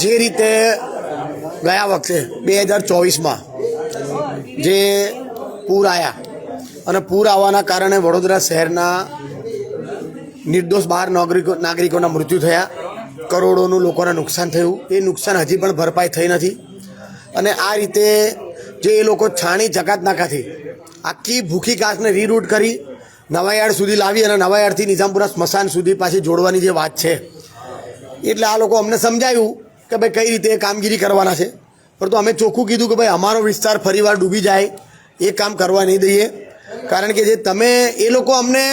જે રીતે ગયા વખતે બે હજાર ચોવીસમાં જે પૂર આવ્યા અને પૂર આવવાના કારણે વડોદરા શહેરના નિર્દોષ બાર નાગરિકો નાગરિકોના મૃત્યુ થયા. કરોડોનું લોકોને નુકસાન થયું. એ નુકસાન હજી પણ ભરપાઈ થઈ નથી. અને આ રીતે જે એ લોકો છાણી જકાત નાકાથી આખી ભૂખી ઘાસને રીરૂટ કરી નવાયાર્ડ સુધી લાવી અને નવાયાર્ડથી નિઝામપુરા સ્મશાન સુધી પાછી જોડવાની જે વાત છે. એટલે આ લોકો અમને સમજાયું કે ભાઈ કઈ રીતે કામગીરી કરવાના છે? પરંતુ અમે ચોખ્ખું કીધું કે ભાઈ અમારો વિસ્તાર ફરીવાર ડૂબી જાય, એ કામ કરવા નહીં દઈએ. કારણ કે જે તમે, એ લોકો અમને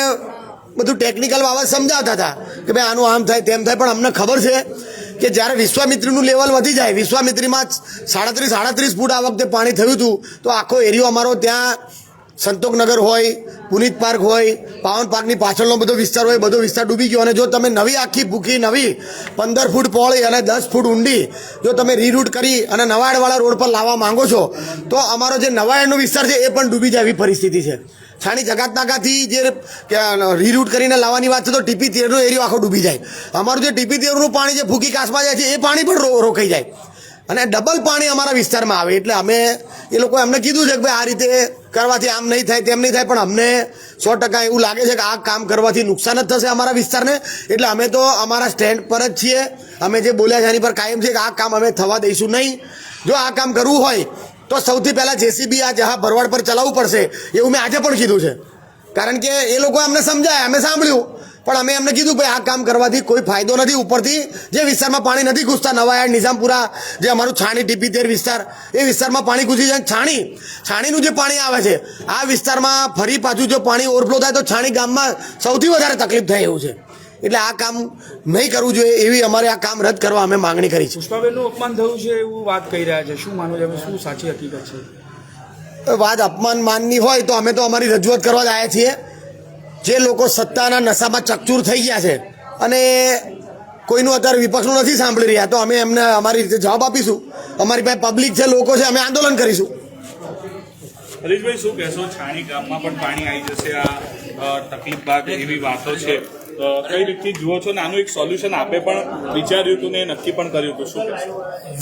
બધું ટેકનિકલ બાબત સમજાવતા હતા કે ભાઈ આનું આમ થાય, તેમ થાય, પણ અમને ખબર છે કે જ્યારે વિશ્વામિત્રીનું લેવલ વધી જાય, વિશ્વામિત્રીમાં સાડત્રીસ સાડત્રીસ ફૂટ આ વખતે પાણી થયું હતું, તો આખો એરિયો અમારો ત્યાં સંતોકનગર હોય, પુનિત પાર્ક હોય, પાવન પાર્કની પાછળનો બધો વિસ્તાર હોય, બધો વિસ્તાર ડૂબી ગયો. અને જો તમે નવી આખી ભૂખી, નવી પંદર ફૂટ પહોળી અને દસ ફૂટ ઊંડી જો તમે રીરૂટ કરી અને નવાડવાળા રોડ પર લાવવા માંગો છો, તો અમારો જે નવાડનો વિસ્તાર છે એ પણ ડૂબી જાય એવી પરિસ્થિતિ છે. છાણી જગાતનાકાથી જે રીરૂટ કરીને લાવવાની વાત છે, તો ટીપી તેરનો એરિયો આખો ડૂબી જાય. અમારું જે ટીપી તેરનું પાણી જે ભૂખી કાસમાં જાય છે, એ પાણી પણ રોકાઈ જાય. અને ડબલ પાણી અમારા વિસ્તારમાં આવે. એટલે અમે એ લોકોએ અમને કીધું છે કે ભાઈ આ રીતે કરવાથી આમ નહીં થાય, તેમ નહીં થાય, પણ અમને સો ટકા એવું લાગે છે કે આ કામ કરવાથી નુકસાન જ થશે અમારા વિસ્તારને. એટલે અમે તો અમારા સ્ટેન્ડ પર જ છીએ. અમે જે બોલ્યા છે એની પર કાયમ છે કે આ કામ અમે થવા દઈશું નહીં. જો આ કામ કરવું હોય, તો સૌથી પહેલાં જેસીબી આ જહા ભરવાડ પર ચલાવવું પડશે, એવું મેં આજે પણ કીધું છે. કારણ કે એ લોકો અમને સમજાય, અમે સાંભળ્યું. પણ અમે એમને કીધું ભાઈ આ કામ કરવાથી કોઈ ફાયદો નથી ઉપરથી. જે વિસ્તારમાં પાણી નથી ઘૂસતા નવાયાર્ડ નિઝામપુરા જે અમારું છાણી ટીપી તેર વિસ્તાર એ વિસ્તારમાં પાણી ઘૂસી જાય છાણી. છાણીનું જે પાણી આવે છે આ વિસ્તારમાં ફરી પાછું જો પાણી ઓવરફ્લો થાય તો છાણી ગામમાં સૌથી વધારે તકલીફ થાય એવું છે. એટલે આ કામ નહીં કરવું જોઈએ એવી અમારે આ કામ રદ કરવા અમે માંગણી કરી છે. પુષ્પાબેનનું અપમાન થયું છે એવું વાત કહી રહ્યા છે. શું માનો છો? શું સાચી હકીકત છે? વાત અપમાન માનની હોય તો અમે તો અમારી રજૂઆત કરવા જ આવ્યા છીએ. જે લોકો સત્તાના નશામાં ચકચૂર થઈ ગયા છે અને કોઈનું અત્યારે વિપક્ષનું નથી સાંભળી રહ્યા તો અમે એમને અમારી રીતે જવાબ આપીશું. અમારી પાસે પબ્લિક છે લોકો છે અમે આંદોલન કરીશું. હરીશભાઈ શું કહેશો? છાણી ગામમાં પણ પાણી આવી જશે આ તકલીફ બાદ એવી વાતો છે. કઈ રીતથી જુઓ છો? ને આનું એક સોલ્યુશન આપે પણ વિચાર્યું હતું ને નક્કી પણ કર્યું હતું શું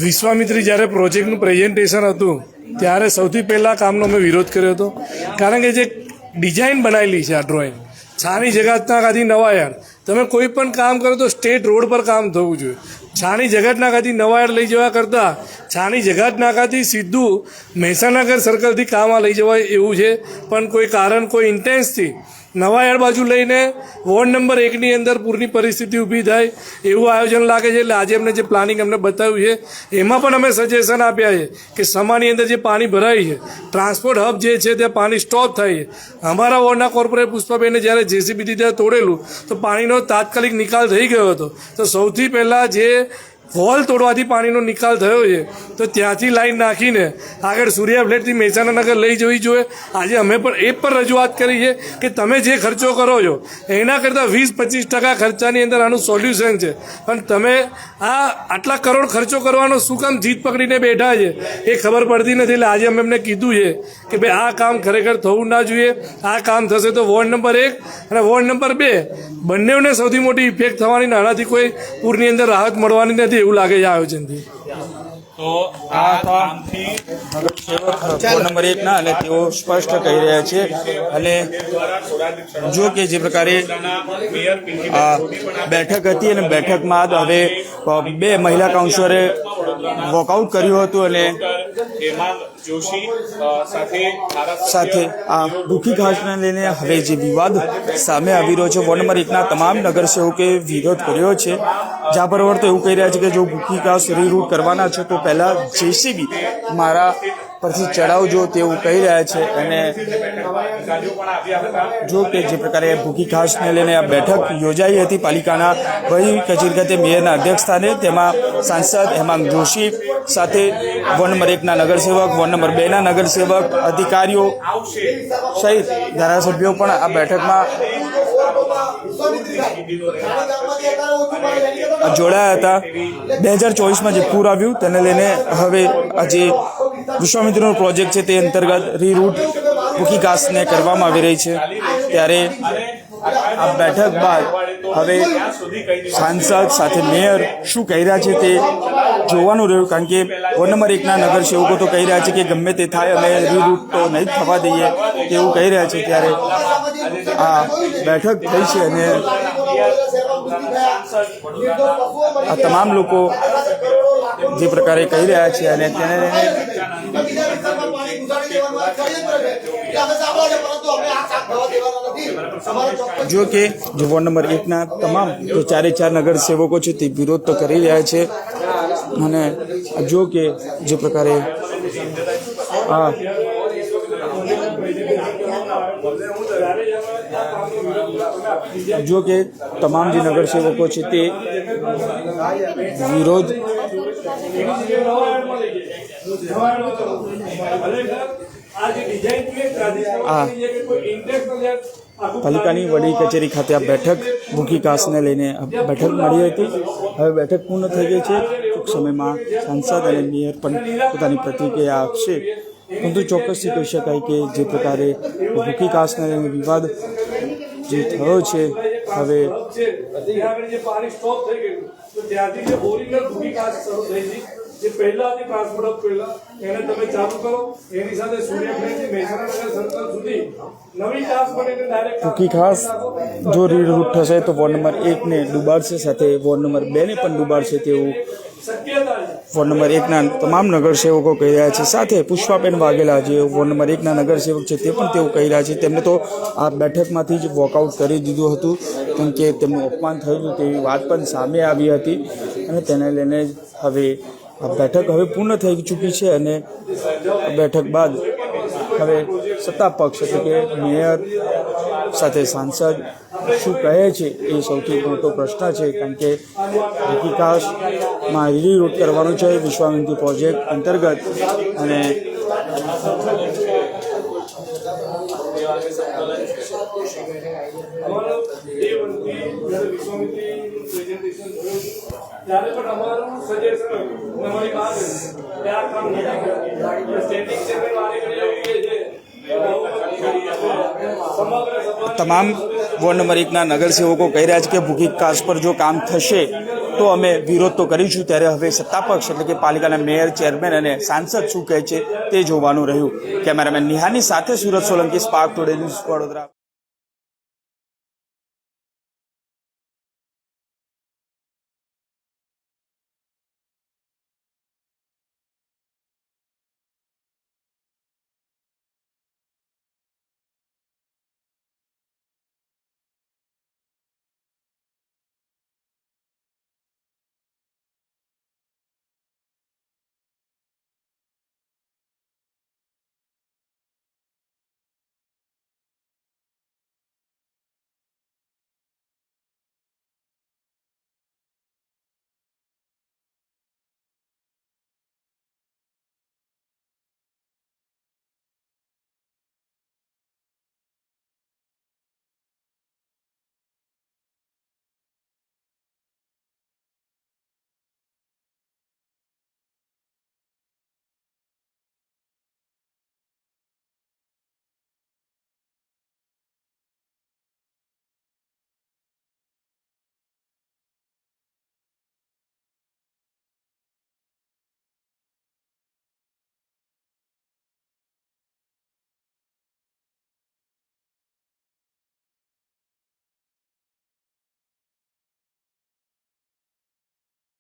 વિશ્વામિત્રી જ્યારે પ્રોજેક્ટનું પ્રેઝન્ટેશન હતું ત્યારે સૌથી પહેલાં કામનો મેં વિરોધ કર્યો હતો. કારણ કે જે ડિઝાઇન બનાવેલી છે આ ડ્રોઈંગ છાની ખાતી નવાયાર. તમે કોઈ પણ કામ કરો તો સ્ટેટ રોડ પર કામ થવું જોઈએ. છાણી જગતના ખાતી નવાયાર લઈ જવા કરતાં છાણી જગતનાકાથી સીધું મહેસાણાગર સર્કલથી કામમાં લઈ જવાય એવું છે. પણ કોઈ કારણ, કોઈ ઇન્ટેન્સથી નવાયાર્ડ બાજુ લઈને વોર્ડ નંબર એકની અંદર પૂરની પરિસ્થિતિ ઊભી થાય એવું આયોજન લાગે છે. એટલે આજે અમને જે પ્લાનિંગ અમને બતાવ્યું છે, એમાં પણ અમે સજેશન આપ્યા છે કે સમાની અંદર જે પાણી ભરાય છે ટ્રાન્સપોર્ટ હબ જે છે ત્યાં પાણી સ્ટોપ થાય છે. અમારા વોર્ડના કોર્પોરેટ પુષ્પાબેને જ્યારે જેસીબીથી ત્યાં તોડેલું, તો પાણીનો તાત્કાલિક નિકાલ થઈ ગયો હતો. તો સૌથી પહેલાં જે વોલ તોડવાથી પાણીનો નિકાલ થયો છે. તો ત્યાંથી લાઈન નાખીને આગળ સૂર્યા ફ્લેટથી મહેસાણા નગર લઈ જવી જોઈએ. આજે અમે પણ એ પણ રજૂઆત કરી છે કે તમે જે ખર્ચો કરો છો, એના કરતાં વીસ પચીસ ટકા ખર્ચાની અંદર આનું સોલ્યુશન છે. પણ તમે આ આટલા કરોડ ખર્ચો કરવાનો શું કામ જીત પકડીને બેઠા છે? એ ખબર પડતી નથી. એટલે આજે અમે એમને કીધું છે કે ભાઈ, આ કામ ખરેખર થવું ના જોઈએ. આ કામ થશે તો વોર્ડ નંબર એક અને વોર્ડ નંબર બે બંનેને સૌથી મોટી ઇફેક્ટ થવાની નાણાંથી કોઈ પૂરની અંદર રાહત મળવાની નથી. એવું લાગે છે આયોજનથી. તો આ કામથી નંબર એકના અને તેઓ સ્પષ્ટ કહી રહ્યા છે. અને જો કે જે પ્રકારે બેઠક હતી અને બેઠકમાં હવે બે મહિલા કાઉન્સિલરે વોકઆઉટ કર્યું હતું અને સાથે આ ભૂખી ઘાસને લઈને હવે જે વિવાદ સામે આવી રહ્યો છે, વોર્ડ નંબર એકના તમામ નગરસેવકે વિરોધ કર્યો છે. જ્યાં બરોબર તો એવું કહી રહ્યા છે કે જો ભૂખી ઘાસ રીરૂટ કરવાના છે, તો પહેલાં જેસીબી મારા પરથી ચડાવજો તેવું કહી રહ્યા છે અને જો કે જે પ્રકારે ભૂખી ઘાસને લઈને આ બેઠક યોજાઈ હતી પાલિકાના વહી કચેરી ખાતે મેયરના અધ્યક્ષ સ્થાને, તેમાં સાંસદ હેમાંગ જોશી સાથે વન નંબર એકના નગરસેવક, વન નંબર બેના નગરસેવક, અધિકારીઓ સહિત ધારાસભ્યો પણ આ બેઠકમાં જોડાયા હતા. બે હજાર ચોવીસમાં જે પૂર આવ્યું, તેને લઈને હવે આ જે વિશ્વામિત્રનો પ્રોજેક્ટ છે તે અંતર્ગત રીરૂટ ભૂખી ઘાસને કરવામાં આવી રહી છે. ત્યારે આ બેઠક બાદ હવે સાંસદ સાથે મેયર શું કહી રહ્યા છે તે જોવાનું રહ્યું, કારણ કે વોર્ડ નંબર એકના નગરસેવકો તો કહી રહ્યા છે કે ગમે તે થાય અમે રીરૂટ તો નહીં થવા દઈએ તેવું કહી રહ્યા છે. ત્યારે આ બેઠક થઈ છે અને આ તમામ લોકો જે પ્રકારે કહી રહ્યા છે અને તેને જો કે જે વોર્ડ નંબર એકના તમામ જે ચારે ચાર નગરસેવકો છે તે વિરોધ તો કરી રહ્યા છે. અને જો કે જે પ્રકારે આ જો કે તમામ જે નગરસેવકો છે તે વિરોધ આ પાલિકાની વડી કચેરી ખાતે આ બેઠક ભૂખી કાસને લઈને આ બેઠક મળી હતી હવે બેઠક પૂર્ણ થઈ ગઈ છે ટૂંક સમયમાં સાંસદ અને મેયર પણ પોતાની પ્રતિક્રિયા આપશે પરંતુ ચોક્કસથી કહી શકાય કે જે પ્રકારે ભૂકી કાસને લઈને વિવાદ જે થયો છે, હવે ત્યાંથી જે ઓરિજિનલ ભૂકી કાસ્ટ શરૂ થઈ હતી જે પહેલા હતી ટ્રાન્સપોર્ટ પહેલા એને તમે ચાલુ કરો. એની સાથે સૂર્યગ્રહથી મહેસાણા નગર સર્કલ સુધી. નવી ડાયરેક્ટ ખાસ જો રીરૂટ થશે તો વોર્ડ નંબર એકને ડુબાડશે સાથે વોર્ડ નંબર બેને પણ ડુબાડશે તેવું વોર્ડ નંબર એકના તમામ નગરસેવકો કહી રહ્યા છે. સાથે પુષ્પાબેન વાઘેલા જે વોર્ડ નંબર એકના નગરસેવક છે તે પણ તેઓ કહી રહ્યા છે. તેમને તો આ બેઠકમાંથી જ વોકઆઉટ કરી દીધું હતું કેમ કે તેમનું અપમાન થયું તેવી વાત પણ સામે આવી હતી. અને તેને લઈને હવે આ બેઠક હવે પૂર્ણ થઈ ચૂકી છે અને બેઠક બાદ હવે સત્તા પક્ષ એટલે કે મેયર સાથે સાંસદ શું કહે છે એ સૌથી મોટો પ્રશ્ન છે કારણ કે વિકાસમાં રીરૂટ કરવાનું છે વિશ્વામિત્રી પ્રોજેક્ટ અંતર્ગત અને ત્યારે પણ અમારું સજેશન હતું અમારી વાત કે આ કામ નથી. Standing chairman વારે કરી છે. તમામ વોર્ડ નંબર નગરસેવકો કહી રહ્યા છે કે ભૂખી કાસ પર જો કામ થશે, તો અમે વિરોધ તો કરીશું ત્યારે હવે સત્તાપક્ષ એટલે કે પાલિકાના મેયર, ચેરમેન અને સાંસદ શું કહે છે તે જોવાનું રહ્યું. કેમેરામેન નિહાની સાથે સુરત સોલંકી સ્પાર્ક ન્યૂઝ વડોદરા.